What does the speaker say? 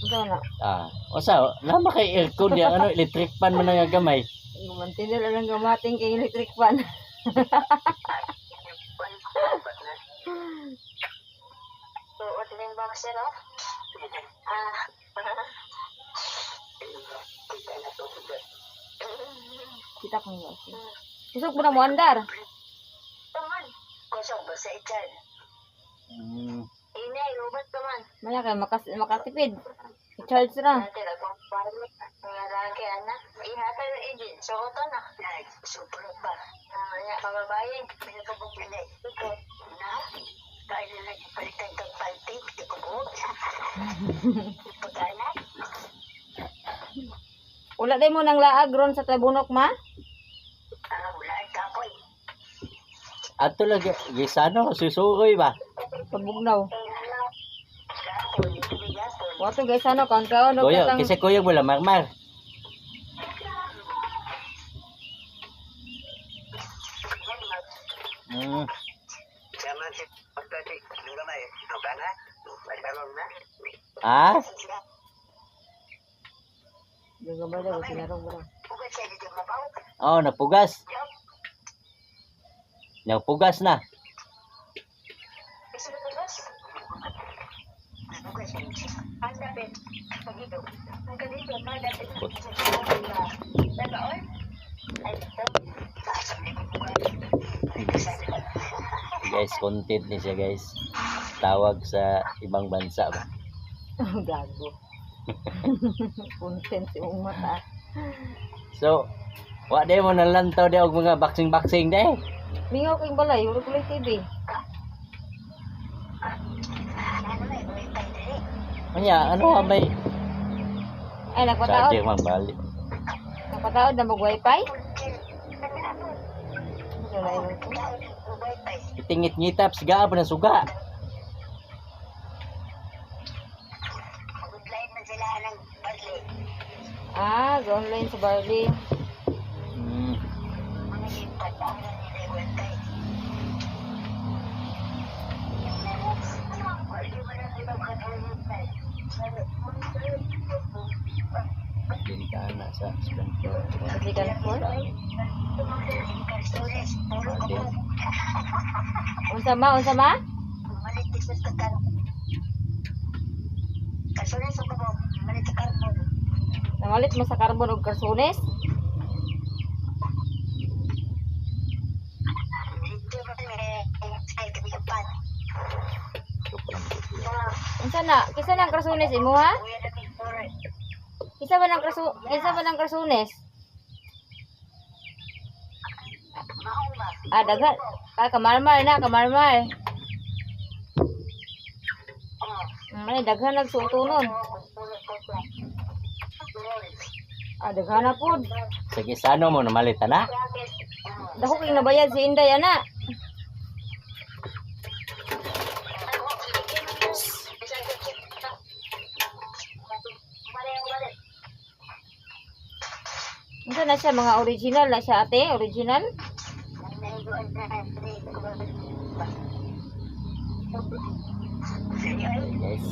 Ito na. Ah, o sa, lama kay aircon di ano electric fan man nga gamay. Mantinil lang gamating kay electric fan. Suot din ba kasi, no? Ah. Kita ko nga. Kusog mo na mo andar. Taman. Kusog ba sa itan? Mm, Inay, robot naman. Maya kay makas makatipid. Lagi, buhok. Pagkana? Wala day mo nang laag ron sa tabunok ma. Ato lang gisano susuroy ba. Pabugnaw. Wato guys ano kan kaon og Kuya, kasi kuya wala marmar. Mm, na? ah, oh, napugas. Napugas na. Guys, content ni siya guys. Tawag sa ibang bansa ba. Gago. Content si mong mata. So, wa day mo nalantaw day og mga boxing-boxing day. Mingaw kay balay, wala kulay TV. Ano na? May tayo dali. Kanya, ano ka may Ay nagpataod. charger man bali. Nagpataod na mag wifi. Ano na yun? Itingit-ngitap siga pa na suga. Mag-online na sila ng barli. Ah, go online sa Barley. Sa. Kasi kan po. Unsa ma, unsa ma? Nangalit mo sa carbon ug karsones. Unsa na? Kisa nang karsones imo ha? Kisa ba nang karso kisa ba nang karsones? Ah, dagat. Ah, kamarmar na, kamarmar. Ay, daghan nagsutunon. Ah, daghan na pod. Sige, sano mo namalita na? Dako kay nabayad si Inday ana. Unsa na siya mga original na siya ate, original? Guys,